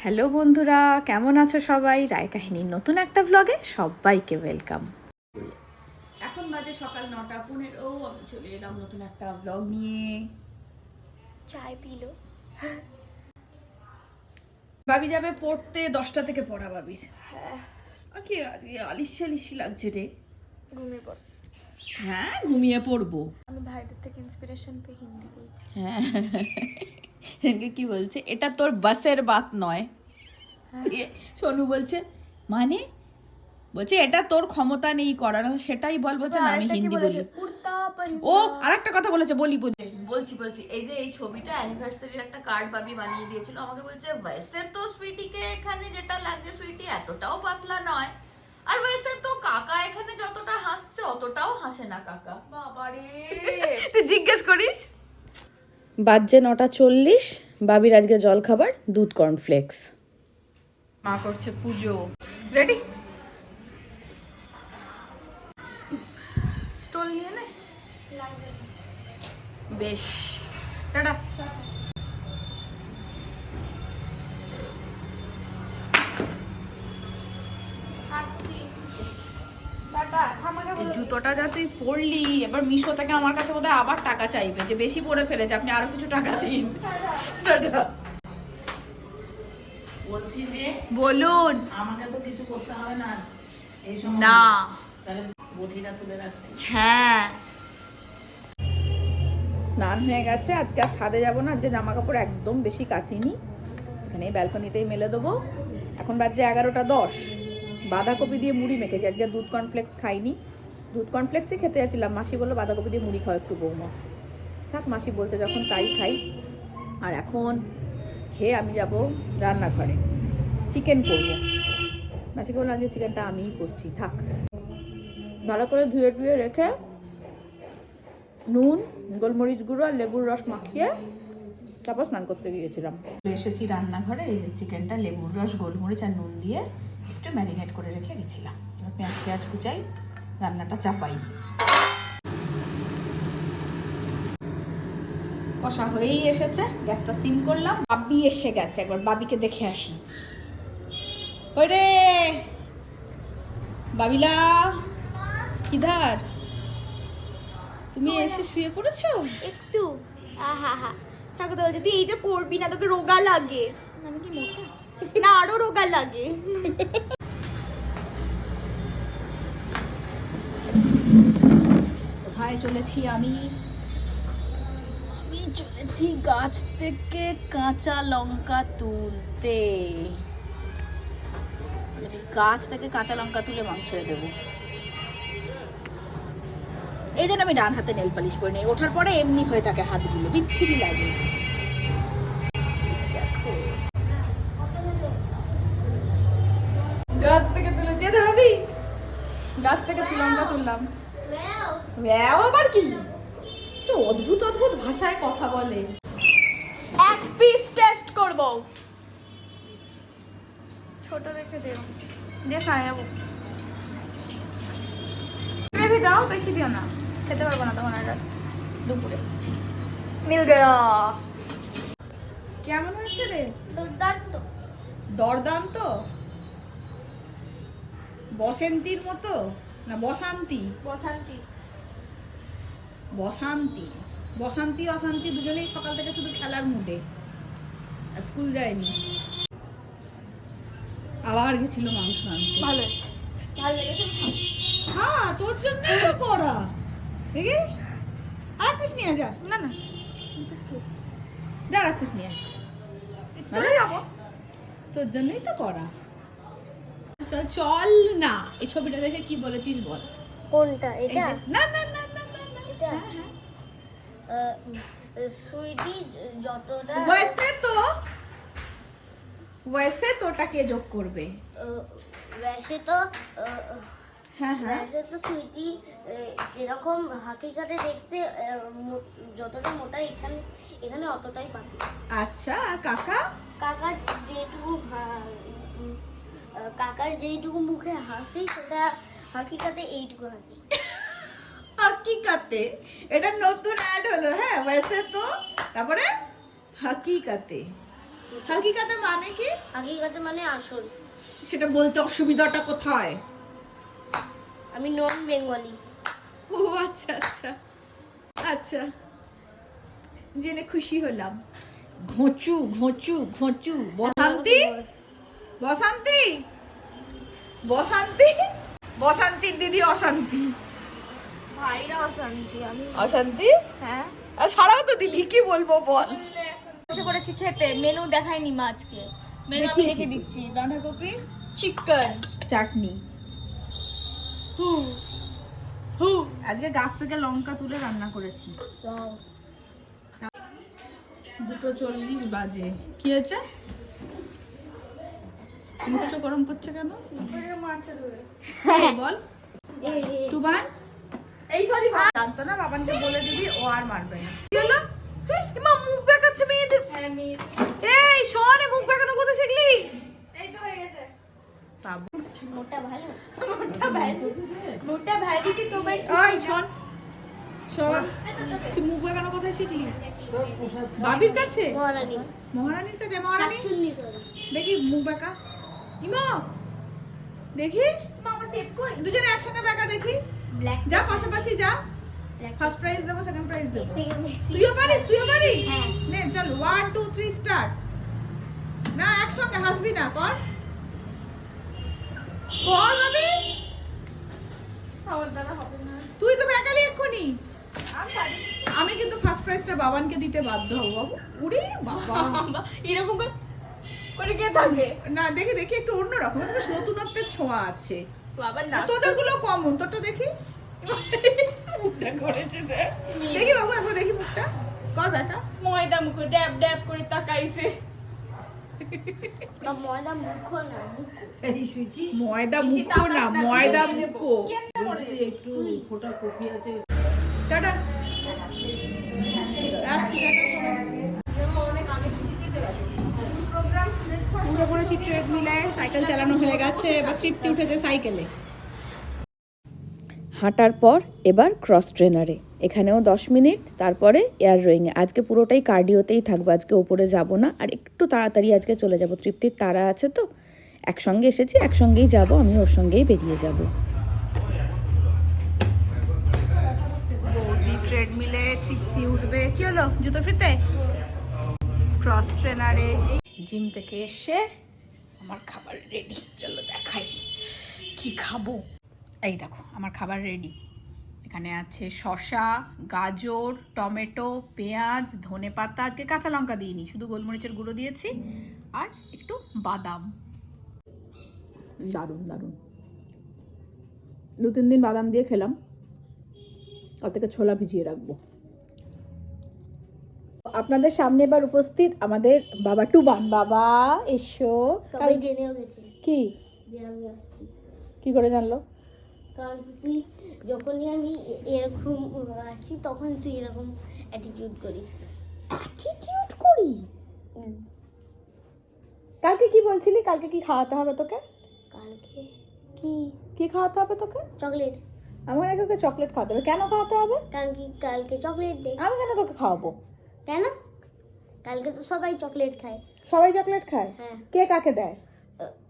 Hello বন্ধুরা কেমন আছো সবাই? রায় কাহিনীর নতুন একটা ব্লগে সবাইকে ওয়েলকাম এখন বাজে সকাল নটা পনেরো আমি চলে এলাম নতুন একটা ব্লগ নিয়ে। চায় পিলো। বাবি যাবে পড়তে দশটা থেকে পড়া বাবির হ্যাঁ। আর কি আলিশি আলিশি লাগছে রে। ঘুমিয়ে পড়। হ্যাঁ ঘুমিয়ে পড়ব। আমি ভাইদের থেকে ইন্সপিরেশন পেয়ে হিন্দি বলছি। হ্যাঁ। কি বলছে? এটা তোর বাসের বাত নয়। সোনু বলছে মানে? বলছে এটা তোর ক্ষমতা নেই করার সেটাই বল বলছে না আমি হিন্দি বলি। ও আরেকটা কথা বলেছে বলি বলি। বলছি বলছি এই যে এই ছবিটা অ্যানিভার্সারির একটা কার্ড বাবি বানিয়ে দিয়েছিল আমাকে বলছে ওয়েসে তো সুইটিকে এখানে যেটা লাগছে সুইটি এতটাও পাতলা নয়। আর ওয়েসে তো কাকা এখানে যতটা হাসছে অতটাও হাসে না কাকা। বাবারে তুই জিজ্ঞেস করিস? বাজছে নটা চল্লিশ। বাবির আজকে জল খাবার দুধ কর্নফ্লেক্স মা করছে পুজো। রেডি স্টল নিয়ে নে। বেশ। টাটা। আসছি। জুতোটা যা তুই পরলি এবার মিশো থেকে আমার কাছে বোধহয় আবার টাকা চাইবে যে বেশি পরে ফেলেছে আপনি আরও কিছু টাকা দিন। বলছি যে বলুন। আমাকে তো কিছু করতে হবে না। এই সময় না। বটিটা তুলে রাখছি। হ্যাঁ। স্নান হয়ে গেছে আজকে আর ছাদে যাব না আজকে জামা কাপড় একদম বেশি কাচিনি। এখানে ব্যালকনিতেই মেলে দেবো। এখন বাজছে এগারোটা দশ। বাঁধাকপি দিয়ে মুড়ি মেখেছি। আজকে দুধ কর্নফ্লেক্স খাইনি। দুধ কর্নফ্লেক্সই খেতে যাচ্ছিলাম। মাসি বলল, বাঁধাকপি দিয়ে মুড়ি খাও একটু বৌমা। থাক, মাসি বলছে, যখন তাই খাই। আর এখন খেয়ে আমি যাব রান্নাঘরে। চিকেন করব। মাসিকে বললাম যে চিকেনটা আমিই করছি। থাক। ভালো করে ধুয়ে টুয়ে রেখে নুন, গোলমরিচ গুঁড়ো আর লেবুর রস মাখিয়ে তারপর স্নান করতে গিয়েছিলাম। এসেছি রান্নাঘরে, এই যে চিকেনটা লেবুর রস, গোলমরিচ আর নুন দিয়ে একটু ম্যারিনেট করে রেখে গেছিলাম। এবার পেঁয়াজ পেঁয়াজ কুচাই রান্নাটা চাপাই। কষা হয়েই এসেছে গ্যাসটা সিম করলাম। বাবি এসে গেছে একবার বাবিকে দেখে আসি। ওই রে! বাবিলা! কিধার তুমি এসে শুয়ে পড়েছো? একটু। আহা হা। স্বাগত বলছে তুই এইটা পরবি না তোকে রোগা লাগে। আমি কি মোটা? না আরও রোগা লাগে। কোথায় চলেছি আমি? আমি চলেছি গাছ থেকে কাঁচা লঙ্কা তুলতে। গাছ থেকে কাঁচা লঙ্কা তুলে মাংস দেবো। এই জন্য আমি ডান হাতে নেল পালিশ করে নিই। ওঠার পরে এমনি হয়ে থাকে হাতগুলো। বিচ্ছিরি লাগে। গাছ থেকে তুলে যেতে ভাবি গাছ থেকে লঙ্কা তুললাম। ব্যাও আবার কি? সে অদ্ভুত অদ্ভুত ভাষায় কথা বলে। এক পিস টেস্ট করব। ছোট দেখে দেও। দিয়ে খাই যাব গ্রেভি দাও বেশি দিও না। খেতে পারব না তখন আর দুপুরে। মিল গয়া কেমন হয়েছে রে? দুর্দান্ত। দরদাম তো? বসন্তীর মতো? না বসান্তি? বসান্তি। বসান্তি। বসান্তি অশান্তি দুজনেই সকাল থেকে শুধু খেলার মুডে। স্কুল যায়নি। আবার গেছিল মাংস আনতে। ভালো ভালো লেগেছে হ্যাঁ তোর জন্য তো করা দেখি। আর পিস নিয়ে যা। না না। যা আর পিস নিয়ে তোর জন্যই তো করা চল চল না। এই ছবিটা দেখে কি বলেছিস বল। কোনটা? এটা? না না না না না এটা? হ্যাঁ, হ্যাঁ। সুইটি যতটা হয়েছে তো ওয়েসে তোটা কে যোগ করবে। ওয়েসে তো ওয়েসে হ্যাঁ, তো সুইটি যেরকম হাকিকাতে দেখতে যতটা মোটা এখানে এখানে অতটাই পাতলা। আচ্ছা আর কাকা? কাকা যেটুকু কাকার যেইটুকু মুখে হাসি সেটা হাকিকাতে এইটুকু হাসি। হাকিকাতে? এটা নতুন অ্যাড হলো হ্যাঁ वैसे তো। তারপরে হাকিকাতে। হাকিকাতে মানে কি? হাকিকাতে মানে আসল। সেটা বলতে অসুবিধাটা কোথায়? আমি নন বেঙ্গলি। ও আচ্ছা আচ্ছা। আচ্ছা। জেনে খুশি হলাম। ঘোচু ঘোচু ঘোচু বসন্তি বসন্তি? বসন্তি? বসন্তির দিদি অশান্তি। ভাইরা অশান্তি আমি অশান্তি? হ্যাঁ। আর ছাড়াও তো দিলি কি বলব বল? বসে করেছি খেতে মেনু দেখাইনি মা আজকে। মেনু আমি তো। দিচ্ছি বাঁধাকপি চিকেন চাটনি। হু হু। আজকে গাছ থেকে লঙ্কা তুলে রান্না করেছি। দুটো চল্লিশ বাজে। কি হয়েছে? মুখটা গরম করছে কেন? বল। এই এই। টুবান? এই সরি জানতো না বাবানকে বলে দিবি ও আর মারবে না। কি হলো? মা মুখ বেঁকাচ্ছে মেয়েদের। হ্যাঁ এই শোন মুখ বেঁকানো কোথায় শিখলি? এই তো হয়ে গেছে। মোটা ভালো। মোটা ভ্যালি মোটা ভ্যালি কি তোমার ওই শোন। শোন তুই মুখ বেঁকানো কোথায় শিখলি? বাবির কাছে। মহারানী। মহারানীর কাছে মহারানী? দেখি মুখ বেঁকা ইমো! দেখি আমার টেপ কই? দুজনে একসঙ্গে বেঁকা দেখি। ব্ল্যাক যা পাশাপাশি যা। ফার্স্ট প্রাইজ দেবো সেকেন্ড প্রাইজ দেবো। তুইও পারিস তুইও পারিস? হ্যাঁ। নে চল ওয়ান টু থ্রি স্টার্ট না একসঙ্গে হাসবি না কর। কর ভাবি। তুই তো বেকালি এক্ষুনি। আমি কিন্তু ফার্স্ট প্রাইজটা বাবানকে দিতে বাধ্য হব বাবু। উড়ে বাবা। বাবা, এরকম করে কে থাকে? না দেখি দেখি একটু অন্যরকম। একটু নতুনত্বের ছোঁয়া আছে। বাবার না তোদেরগুলো কমন তোরটা দেখি। মুখটা করেছে দেখি বাবু একবার দেখি মুখটা। কর বেটা ময়দা মুখে ড্যাব ড্যাব করে তাকাইছে। ময়দা মুখ না মুখ। এই সুইটি। ময়দা মুখো না ময়দা। মুখো। একটু ফোটা কপি আছে। টাটা ট্রেড মিলায় সাইকেল চালানো হয়ে গেছে এবার তৃপ্তি উঠেছে সাইকেলে। হাঁটার পর এবার ক্রস ট্রেনারে এখানেও দশ মিনিট তারপরে এয়ার রোয়িংয়ে আজকে পুরোটাই কার্ডিওতেই থাকব আজকে ওপরে যাব না আর একটু তাড়াতাড়ি আজকে চলে যাব। তৃপ্তির তারা আছে তো? একসঙ্গে এসেছি একসঙ্গেই যাব আমি ওর সঙ্গেই বেরিয়ে যাব। ট্রেডমিলে তৃপ্তি উঠবে। কি হলো? জুতো ফিরতে? ক্রস ট্রেনারে জিম থেকে এসে আমার খাবার রেডি চলো দেখাই কি খাব। এই দেখো, আমার খাবার রেডি এখানে আছে শসা, গাজর, টমেটো, পেঁয়াজ, ধনে পাতা। আজকে কাঁচা লঙ্কা দিইনি, শুধু গোলমরিচের গুঁড়ো দিয়েছি আর একটু বাদাম। দারুণ দারুণ। দু তিন দিন বাদাম দিয়ে খেলাম। কাল থেকে ছোলা ভিজিয়ে রাখব। আপনাদের সামনে এবার উপস্থিত আমাদের বাবা টুবান। বাবা এসো। জেনেও গেছে। কি? কি করে জানলো? কারণ তুই যখনই আমি এরকম আছি তখন তুই এরকম অ্যাটিটিউড করিস। অ্যাটিটিউড করি? কালকে কি বলছিলি? কালকে কি খাওয়াতে হবে তোকে? কালকে কি? কি খাওয়াতে হবে তোকে? চকলেট। আমার নাকি ওকে চকলেট খাওয়াতে হবে। কেন খাওয়াতে হবে? কারণ কি কালকে চকলেট দে। আমি কেন তোকে খাওয়াবো? কেন? কালকে তো সবাই চকলেট খায়। সবাই চকলেট খায়? হ্যাঁ। কে কাকে দেয়?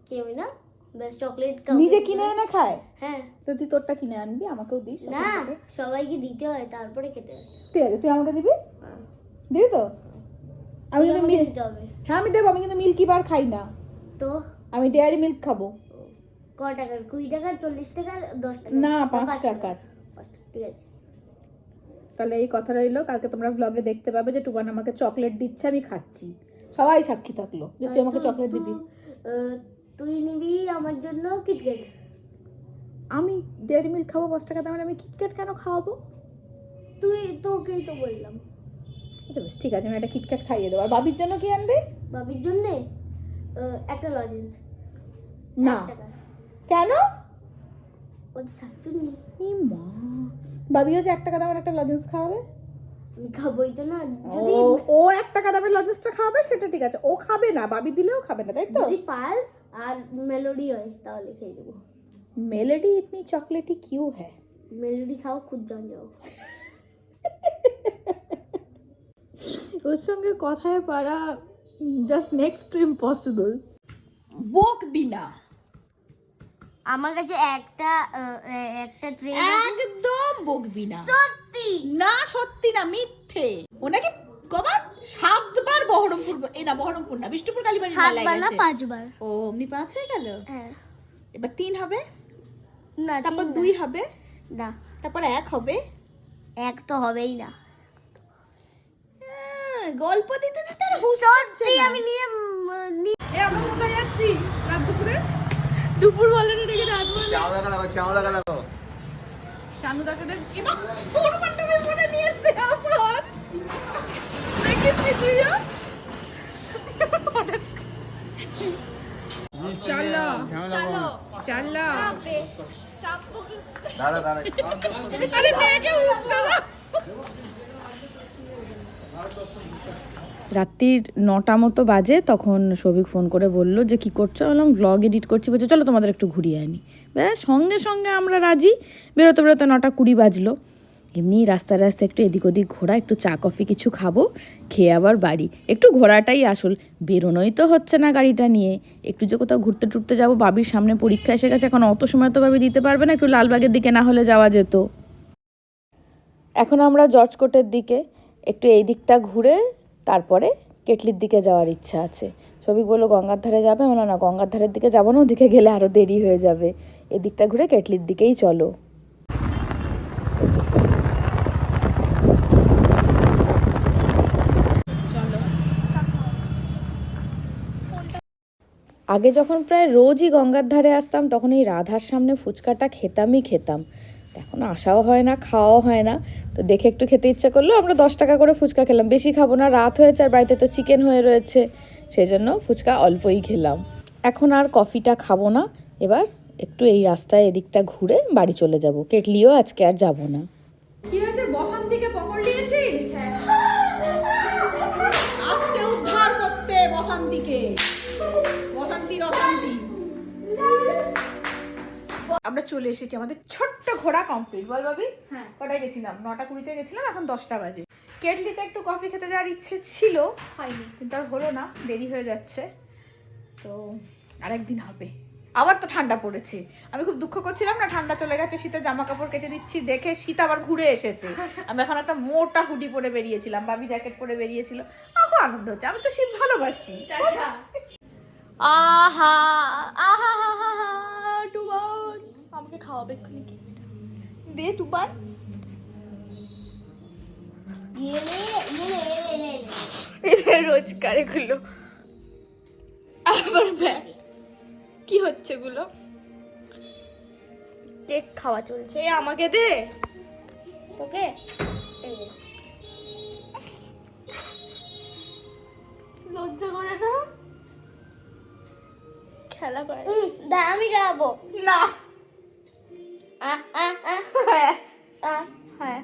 কেউ না। ব্যাস চকলেট নিজে কিনে এনে খায়? হ্যাঁ। তো তুই তোরটা কিনে আনবি আমাকেও দিস না সবাইকে দিতে হয় তারপরে খেতে হয়। ঠিক আছে তুই আমাকে দিবি? হ্যাঁ। দিবি তো? আমি কিন্তু মিল হবে। হ্যাঁ আমি দেবো আমি কিন্তু মিল্কি বার খাই না। তো? আমি ডেয়ারি মিল্ক খাব। ক টাকার? কুড়ি টাকার চল্লিশ টাকার দশ টাকা না পাঁচ টাকার। টাকা, ঠিক আছে। তাহলে এই কথা রইল। কালকে তোমরা ব্লগে দেখতে পাবে যে টুবান আমাকে চকলেট দিচ্ছে আমি খাচ্ছি। সবাই সাক্ষী থাকল যে তুই আমাকে চকলেট দিবি। তুই নিবি আমার জন্য কিটকেট আমি ডেয়ারি মিল্ক খাব পাঁচ টাকা দামের আমি কিটক্যাট কেন খাওয়াবো? তুই তোকেই তো বললাম। আচ্ছা বেশ ঠিক আছে আমি একটা কিটক্যাট খাইয়ে দেবো। আর বাবির জন্য কি আনবে? বাবির জন্যে একটা লজেন্স। না। কেন? ওদের শাকচুন্নি ই মা বাবিও যে এক টাকা দামের একটা লজেন্স খাওয়াবে আমি খাবোই তো না যদি ও ও এক টাকা দামের লজেন্সটা খাওয়াবে সেটা ঠিক আছে ও খাবে না বাবি দিলেও খাবে না তাই তো যদি পালস আর মেলোডি হয় তাহলে খেয়ে দেবো मेलेडी इतनी चॉकलेटी क्यों है মেলোডি খাও খুদ জান যাও ওর সঙ্গে কথায় পারা জাস্ট নেক্সট টু ইম্পসিবল বকবি না আমার কাছে একটা একটা ট্রেন একদম বকবি না। সত্যি? না সত্যি না মিথ্যে। ওনাকে কবার? সাতবার বহরমপুর এই না বহরমপুর না বিষ্ণুপুর কালীবাড়ি সাতবার না পাঁচবার। ও অমনি পাঁচ হয়ে গেল? হ্যাঁ। এবার তিন হবে? না তারপর দুই হবে? না। তারপর এক হবে? এক তো হবেই না। হ্যাঁ, গল্প দিতে দিতে সত্যি আমি নিয়ে আমরা কোথায় যাচ্ছি? রাত দুপুরে দুপুর বলে না রেখে রাত বলে চাও দেখা দেখো চাও দেখা দেখো চানু তাকে দেখ এবার তোর বান্ধবী ফোনে নিয়েছে আমার দেখিস তুইও? চলো চলো। চলো। দাঁড়া দাঁড়া। আরে মেয়েকে উঠতে দাও রাত্রির নটা মতো বাজে, তখন সবিক ফোন করে বলল যে, কি করছ? বললাম ব্লগ এডিট করছি। বলছে, চলো তোমাদের একটু ঘুরিয়ে আনি। ব্যাস, সঙ্গে সঙ্গে আমরা রাজি। বেরোতে বেরোতে নটা কুড়ি বাজলো। এমনি রাস্তায় রাস্তায় একটু এদিক ওদিক ঘোরা, একটু চা, কফি কিছু খাব, খেয়ে আবার বাড়ি। একটু ঘোরাটাই আসল। বেরোনোই তো হচ্ছে না গাড়িটা নিয়ে। একটু যে কোথাও ঘুরতে টুরতে যাব, বাবির সামনে পরীক্ষা এসে গেছে, এখন অত সময় তো ভাবে দিতে পারবে না, একটু লালবাগের দিকে না হলে যাওয়া যেত। এখন আমরা জর্জ কোর্টের দিকে, একটু এই দিকটা ঘুরে তারপরে কেটলির দিকে যাওয়ার ইচ্ছা আছে। সবিক বলল, গঙ্গার ধারে যাবে? বলো না, গঙ্গার ধারের দিকে যাব না, ওদিকে গেলে আরও দেরি হয়ে যাবে। এদিকটা ঘুরে কেটলির দিকেই চলো। আগে যখন প্রায় রোজই গঙ্গার ধারে আসতাম, তখন এই রাধার সামনে ফুচকাটা খেতামই খেতাম। এখন আসাও হয় না খাওয়াও হয় না। তো দেখে একটু খেতে ইচ্ছা করল আমরা দশ টাকা করে ফুচকা খেলাম। বেশি খাব না রাত হয়েছে আর বাড়িতে তো চিকেন হয়ে রয়েছে। সেই জন্য ফুচকা অল্পই খেলাম। এখন আর কফিটা খাব না। এবার একটু এই রাস্তায় এদিকটা ঘুরে বাড়ি চলে যাব। কেটলিও আজকে আর যাব না। কি হয়েছে? বসন্তীকে পকড় নিয়েছিস আসছে উদ্ধার করতে বসন্তীকে। আমরা চলে এসেছি আমাদের ছোট্ট ঘোড়া কমপ্লিট বল ভাবি হ্যাঁ। কটায় গেছিলাম? নটা কুড়িতে গেছিলাম এখন দশটা বাজে। কেটলিতে একটু কফি খেতে যাওয়ার ইচ্ছে ছিল হয়নি। কিন্তু আর হলো না দেরি হয়ে যাচ্ছে। তো আরেকদিন হবে। আবার তো ঠান্ডা পড়েছে। আমি খুব দুঃখ করছিলাম না ঠান্ডা চলে গেছে শীতের জামা কাপড় কেচে দিচ্ছি দেখে শীত আবার ঘুরে এসেছে। আমি এখন একটা মোটা হুডি পরে বেরিয়েছিলাম বাবি জ্যাকেট পরে বেরিয়েছিল। আমার আনন্দ হচ্ছে। আমি তো শীত ভালোবাসি। আহা। আহা হা হা খাওয়াবে এক্ষুনি কি দে টুপান এটা রোজকার এগুলো আবার কি হচ্ছে এগুলো? কেক খাওয়া চলছে। এ আমাকে দে। তোকে? এই লজ্জা করে না? খেলা করে। আমি গাবো না আ আ আ হ্যাঁ আ হ্যাঁ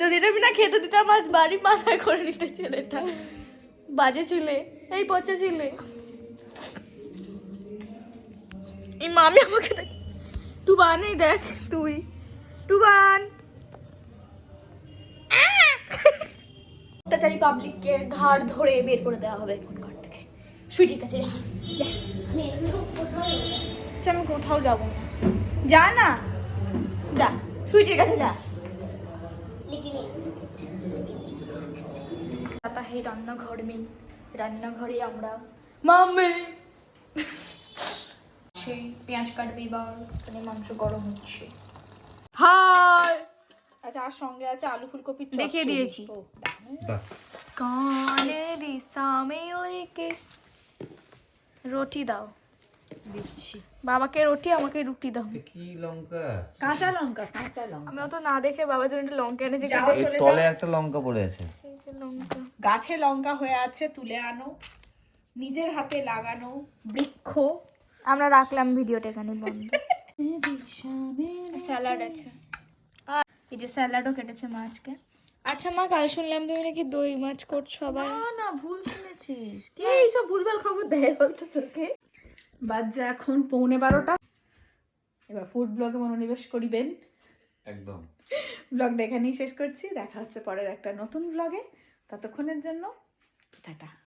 যদি এটা আমি না আজ বাড়ি মাথায় করে নিতে ছেলেটা। বাজে ছিলে, এই পচে ছিলে। এই মামি আমাকে দেখ, টুবান, এই দেখ তুই। টুবান। অত্যাচারী পাবলিককে ঘাড় ধরে বের করে দেওয়া হবে এখন ঘর থেকে। আমি কোথাও নেই। আচ্ছা আমি কোথাও যাব না। যা না? যা। সুইটির কাছে যা। है রান্নাঘর में রান্নাঘরে আমরা মাম্মি। সেই পেঁয়াজ কাটবে এবার এখানে মাংস গরম হচ্ছে। হাই! আচ্ছা আর সঙ্গে আছে আলু ফুলকপি দেখিয়ে দিয়েছি। কানেরি সামিলিকে রুটি দাও। দিচ্ছি। বাবাকে রুটি আমাকে রুটি দাও। কি লঙ্কা? কাঁচা লঙ্কা কাঁচা লঙ্কা। আমি অত না দেখে বাবার জন্য লঙ্কা এনেছি তলে একটা লঙ্কা পড়ে আছে। গাছে লঙ্কা হয়ে আছে তুলে আনো। নিজের হাতে লাগানো বৃক্ষ। আমরা রাখলাম ভিডিওটা এখানে বন্ধ। স্যালাড আছে। আর এই যে স্যালাডও কেটেছে মাছকে আচ্ছা মা কাল শুনলাম তুমি নাকি দই মাছ করছ আবার। না না ভুল শুনেছিস। কে এইসব ভুলভাল খবর দেয় বলতো তোকে? বাজে এখন পৌনে বারোটা। এবার ফুড ব্লগে মনোনিবেশ করিবেন। একদম। ব্লগটা এখানেই শেষ করছি। দেখা হচ্ছে পরের একটা নতুন ব্লগে। ততক্ষণের জন্য টাটা।